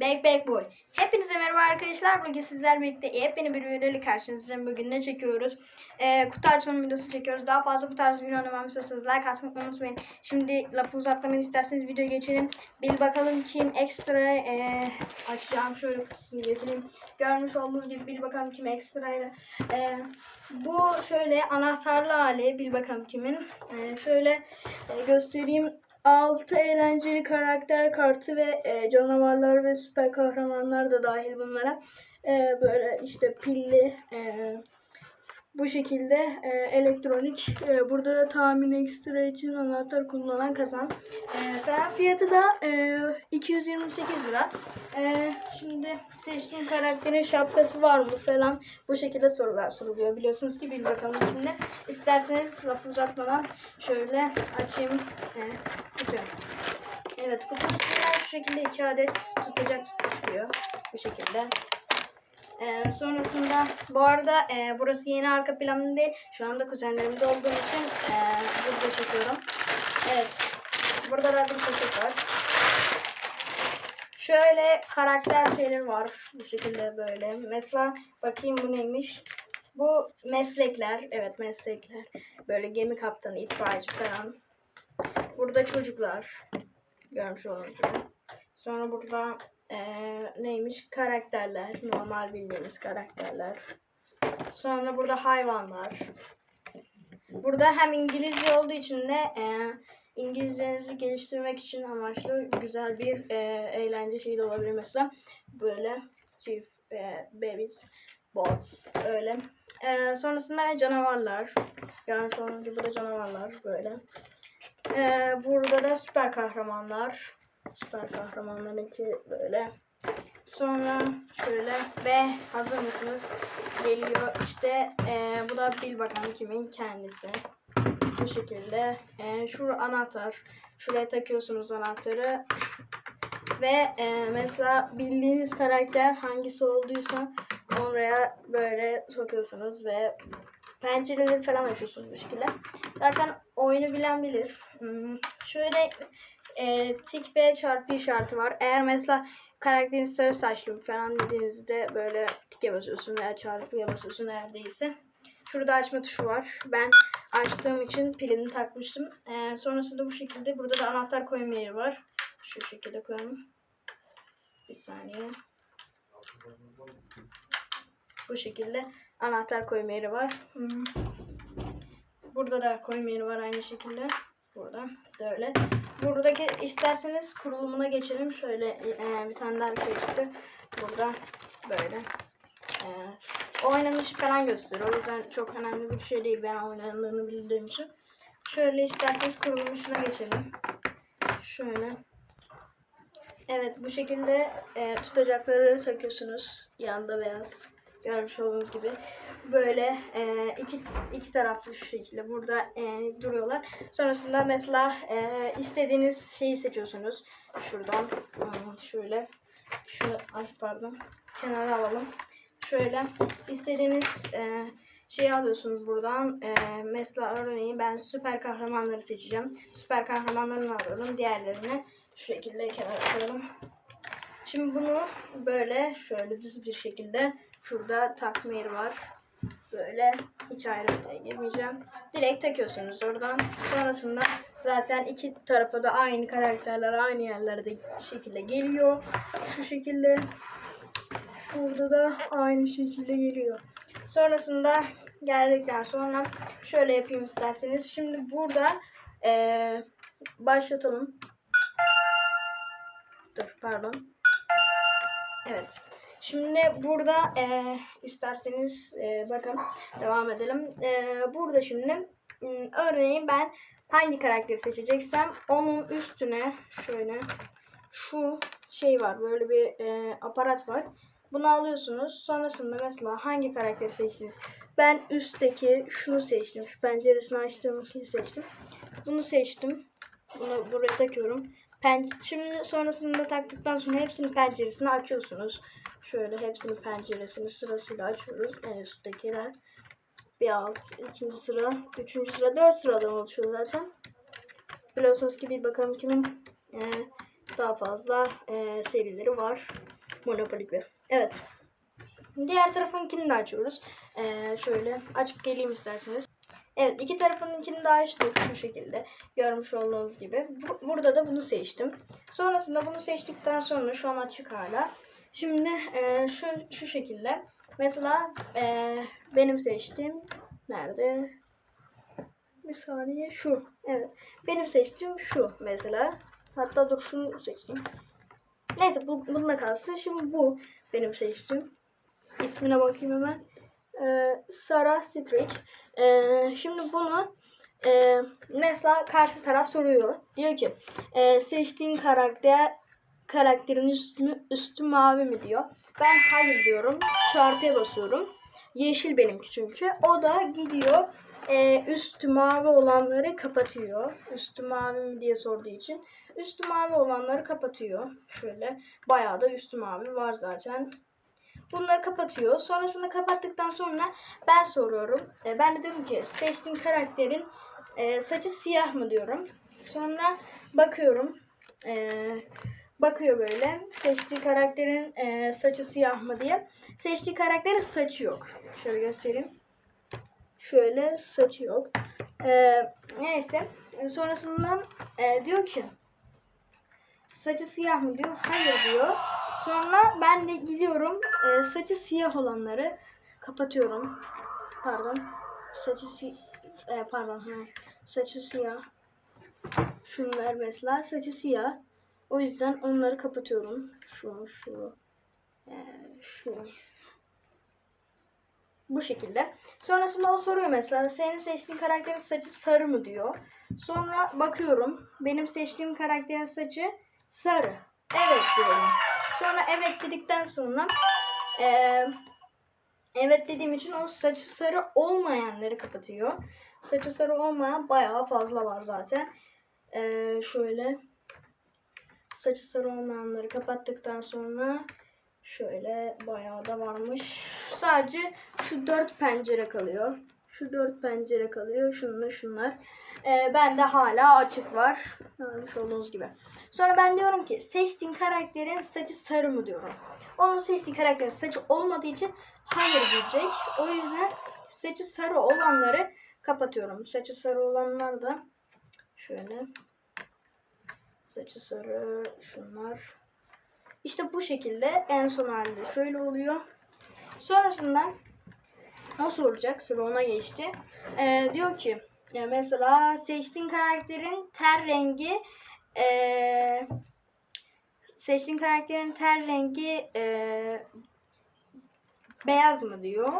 Back Back Boy. Hepinize merhaba arkadaşlar. Bugün sizlerle birlikte yepyeni bir videoyla karşınızdayım. Bugün ne çekiyoruz? Ee, kutu açılım videosu çekiyoruz. Daha fazla bu tarz video oynamamı istiyorsanız like atmayı unutmayın. Şimdi lafı uzatmadan isterseniz videoya geçelim. Bir bakalım kim ekstra ee, açacağım. Şöyle kutusunu getireyim. Görmüş olduğunuz gibi bir bakalım kim ekstra ee, bu şöyle anahtarlı hali. Bir bakalım kimin. Ee, şöyle ee, göstereyim. 6 eğlenceli karakter kartı ve e, canavarlar ve süper kahramanlar da dahil bunlara. E, böyle işte pilli e, bu şekilde e, elektronik. E, burada da tahmin ekstra için anahtar kullanan kazan. E, falan fiyatı da e, 228 lira. E, şimdi seçtiğin karakterin şapkası var mı falan bu şekilde sorular soruluyor. Biliyorsunuz ki bir bakalım şimdi. İsterseniz lafı uzatmadan şöyle açayım. E, tutuyorum. Evet kutusundan şu şekilde iki adet tutacak çıkıyor. Bu şekilde. Ee, sonrasında bu arada e, burası yeni arka planım değil. Şu anda kuzenlerimde olduğum için e, burada çekiyorum. Evet. Burada da bir poşet var. Şöyle karakter şeyler var. Bu şekilde böyle. Mesela bakayım bu neymiş. Bu meslekler. Evet meslekler. Böyle gemi kaptanı, itfaiyeci falan. Burada çocuklar. Görmüş olduğunuz gibi. Sonra burada eee, neymiş? Karakterler. Normal bildiğimiz karakterler. Sonra burada hayvanlar. Burada hem İngilizce olduğu için de eee, İngilizcenizi geliştirmek için amaçlı güzel bir eee, eğlence şeyi de olabilir mesela. Böyle çift eee, babies, bots öyle. Eee, sonrasında canavarlar. Yani sonra gibi burada canavarlar böyle. Ee, burada da süper kahramanlar. Süper kahramanlarınki böyle. Sonra şöyle ve hazır mısınız? Geliyor işte ee, bu da bil bakalım kimin kendisi. Bu şekilde. Ee, şu anahtar. Şuraya takıyorsunuz anahtarı. Ve ee, mesela bildiğiniz karakter hangisi olduysa oraya böyle sokuyorsunuz ve pencereleri falan açıyorsunuz bu şekilde. Zaten oyunu bilen bilir. Hmm, şöyle e, tik ve çarpı işareti var. Eğer mesela karakterin sarı saçlı falan dediğinizde böyle tike basıyorsun veya çarpıya basıyorsun değilse. Şurada açma tuşu var. Ben açtığım için pilini takmıştım. E, sonrasında bu şekilde burada da anahtar koyma yeri var. Şu şekilde koyalım. Bir saniye. Bu şekilde anahtar koyma yeri var. Hmm. Burada da koyma yeri var aynı şekilde. Burada da öyle. Buradaki isterseniz kurulumuna geçelim. Şöyle e, bir tane daha bir şey çıktı. Burada böyle. E, oynanışı falan gösteriyor. O yüzden çok önemli bir şey değil. Ben oynandığını bildiğim için. Şöyle isterseniz kurulumuna geçelim. Şöyle. Evet bu şekilde e, tutacakları takıyorsunuz. Yanında beyaz. Görmüş olduğunuz gibi. Böyle e, iki, iki taraflı şu şekilde burada e, duruyorlar. Sonrasında mesela e, istediğiniz şeyi seçiyorsunuz. Şuradan hmm, şöyle. Şu, ay pardon. Kenara alalım. Şöyle istediğiniz e, şeyi alıyorsunuz buradan. E, mesela örneğin ben süper kahramanları seçeceğim. Süper kahramanlarını alıyorum. Diğerlerini şu şekilde kenara koyalım. Şimdi bunu böyle şöyle düz bir şekilde şurada takma yeri var. Böyle hiç ayrıntıya girmeyeceğim. Direkt takıyorsunuz oradan. Sonrasında zaten iki tarafa da aynı karakterler aynı yerlerde şekilde geliyor. Şu şekilde. Burada da aynı şekilde geliyor. Sonrasında geldikten sonra şöyle yapayım isterseniz. Şimdi burada eee, başlatalım. Dur pardon. Evet. Şimdi burada e, isterseniz e, bakın devam edelim. E, burada şimdi örneğin ben hangi karakteri seçeceksem onun üstüne şöyle şu şey var. Böyle bir e, aparat var. Bunu alıyorsunuz. Sonrasında mesela hangi karakteri seçtiniz? Ben üstteki şunu seçtim. Şu penceresini açtığım için seçtim. Bunu seçtim. Bunu buraya takıyorum. Pen Şimdi sonrasında taktıktan sonra hepsinin penceresini açıyorsunuz. Şöyle hepsinin penceresini sırasıyla açıyoruz. En üsttekiler. Bir alt, ikinci sıra, üçüncü sıra, dört sıradan oluşuyor zaten. Biliyorsunuz ki bir bakalım kimin e, daha fazla e, serileri var. Monopoly gibi. Evet. Diğer tarafınkini de açıyoruz. E, şöyle açıp geleyim isterseniz. Evet iki tarafınkini de açtık şu şekilde. Görmüş olduğunuz gibi. Bu- burada da bunu seçtim. Sonrasında bunu seçtikten sonra şu an açık hala. Şimdi e, şu, şu şekilde. Mesela e, benim seçtiğim nerede? Bir saniye şu. Evet. Benim seçtiğim şu mesela. Hatta dur şunu seçeyim. Neyse bu, bununla kalsın. Şimdi bu benim seçtiğim. İsmine bakayım hemen. Ee, Sarah Stritch. Ee, şimdi bunu e, mesela karşı taraf soruyor. Diyor ki e, seçtiğin karakter karakterin üstü, üstü mavi mi diyor. Ben hayır diyorum. Çarpıya basıyorum. Yeşil benimki çünkü. O da gidiyor e, üstü mavi olanları kapatıyor. Üstü mavi mi diye sorduğu için. Üstü mavi olanları kapatıyor. Şöyle bayağı da üstü mavi var zaten. Bunları kapatıyor. Sonrasında kapattıktan sonra ben soruyorum. E, ben de diyorum ki seçtiğin karakterin e, saçı siyah mı diyorum. Sonra bakıyorum. E, bakıyor böyle. Seçtiği karakterin e, saçı siyah mı diye. Seçtiği karakterin saçı yok. Şöyle göstereyim. Şöyle saçı yok. E, neyse. E, sonrasında e, diyor ki saçı siyah mı diyor. Hayır diyor. Sonra ben de gidiyorum e, saçı siyah olanları kapatıyorum. Pardon. Saçı si e, pardon. Ha. Saçı siyah. Şunlar mesela saçı siyah. O yüzden onları kapatıyorum. Şu, şu, e, şu. Bu şekilde. Sonrasında o soruyor mesela senin seçtiğin karakterin saçı sarı mı diyor. Sonra bakıyorum benim seçtiğim karakterin saçı sarı. Evet diyorum. Sonra evet dedikten sonra eee, evet dediğim için o saçı sarı olmayanları kapatıyor. Saçı sarı olmayan bayağı fazla var zaten. Eee, şöyle saçı sarı olmayanları kapattıktan sonra şöyle bayağı da varmış. Sadece şu dört pencere kalıyor. Şu dört pencere kalıyor. Şunlar şunlar. Ee, bende hala açık var. Görmüş olduğunuz gibi. Sonra ben diyorum ki seçtiğin karakterin saçı sarı mı diyorum. Onun seçtiği karakterin saçı olmadığı için hayır diyecek. O yüzden saçı sarı olanları kapatıyorum. Saçı sarı olanlar da şöyle saçı sarı şunlar. İşte bu şekilde en son halde şöyle oluyor. Sonrasında o soracak sıra ona geçti. Ee, diyor ki ya mesela seçtiğin karakterin ter rengi ee, seçtiğin karakterin ter rengi ee, beyaz mı diyor.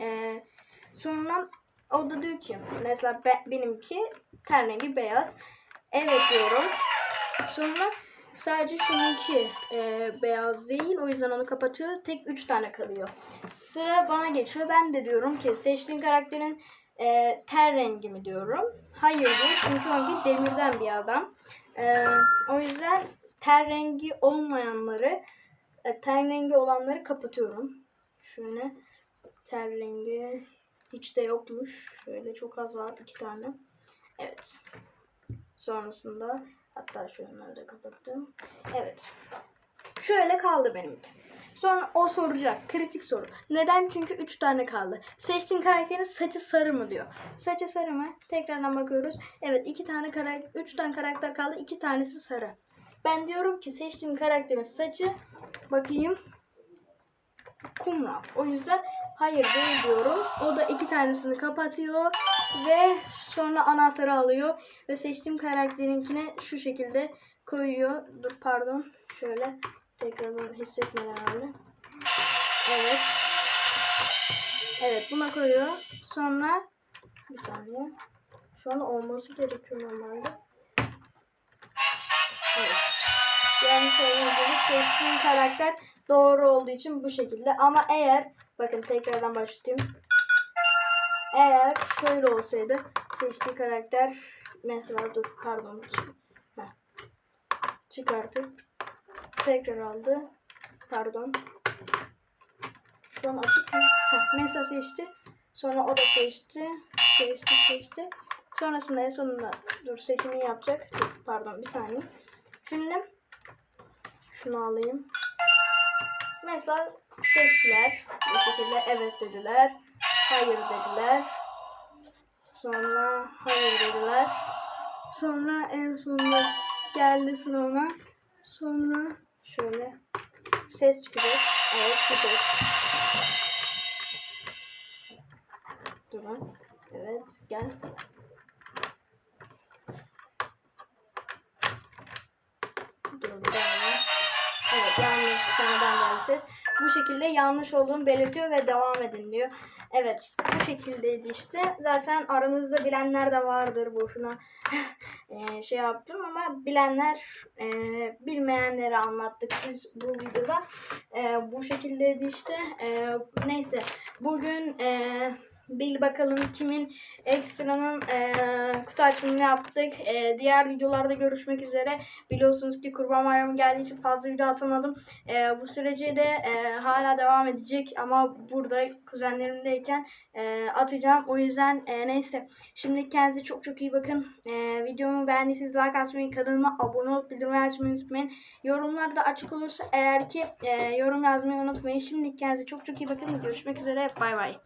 Ee, sonra o da diyor ki mesela be- benimki ter rengi beyaz. Evet diyorum. Sonra sadece şununki e, beyaz değil. O yüzden onu kapatıyor. Tek 3 tane kalıyor. Sıra bana geçiyor. Ben de diyorum ki seçtiğin karakterin e, ter rengi mi diyorum. Hayır diyor. Çünkü onunki demirden bir adam. E, o yüzden ter rengi olmayanları e, ten rengi olanları kapatıyorum. Şöyle ter rengi hiç de yokmuş. Şöyle çok az var. iki tane. Evet. Sonrasında hatta şunları da kapattım. Evet. Şöyle kaldı benimki. Sonra o soracak. Kritik soru. Neden? Çünkü 3 tane kaldı. Seçtiğin karakterin saçı sarı mı diyor. Saçı sarı mı? Tekrardan bakıyoruz. Evet 2 tane karakter, 3 tane karakter kaldı. 2 tanesi sarı. Ben diyorum ki seçtiğim karakterin saçı bakayım kumral. O yüzden hayır değil diyorum. O da iki tanesini kapatıyor ve sonra anahtarı alıyor ve seçtiğim karakterinkine şu şekilde koyuyor. Dur pardon. Şöyle tekrar hissetmeden öyle. Evet. Evet buna koyuyor. Sonra bir saniye. Şu an olması gerekiyor normalde. Evet. Yani söylediğim gibi seçtiğim karakter doğru olduğu için bu şekilde. Ama eğer bakın tekrardan başlayayım. Eğer şöyle olsaydı seçtiği karakter mesela dur pardon. Heh. Çıkartıp tekrar aldı. Pardon. Şu an açık mesela seçti. Sonra o da seçti. Seçti seçti. Sonrasında en sonunda dur seçimi yapacak. Pardon bir saniye. Şimdi Şunu alayım. Mesela seçtiler. Bu şekilde evet dediler. Hayır dediler. Sonra hayır dediler. Sonra en sonunda geldi sınavına. Sonra şöyle ses çıkacak. Evet bu ses. Durun. Evet gel. Dur bir. Evet yanlış sonradan geldi ses. Bu şekilde yanlış olduğunu belirtiyor ve devam edin diyor. Evet bu şekildeydi işte. Zaten aranızda bilenler de vardır boşuna eee, şey yaptım ama bilenler eee, bilmeyenleri anlattık biz bu videoda. Eee, bu şekildeydi işte. Eee, neyse bugün eee, bil bakalım kimin ekstranın eee kutu açılımını yaptık. Eee, diğer videolarda görüşmek üzere. Biliyorsunuz ki Kurban Bayramı geldiği için fazla video atamadım. Eee, bu süreci de eee, hala devam edecek ama burada kuzenlerimdeyken eee, atacağım. O yüzden eee, neyse. Şimdi kendinize çok çok iyi bakın. Eee, videomu beğendiyseniz like atmayı, kanalıma abone olup bildirimleri açmayı unutmayın. Yorumlar da açık olursa eğer ki eee, yorum yazmayı unutmayın. Şimdi kendinize çok çok iyi bakın. Görüşmek üzere. Bay bay.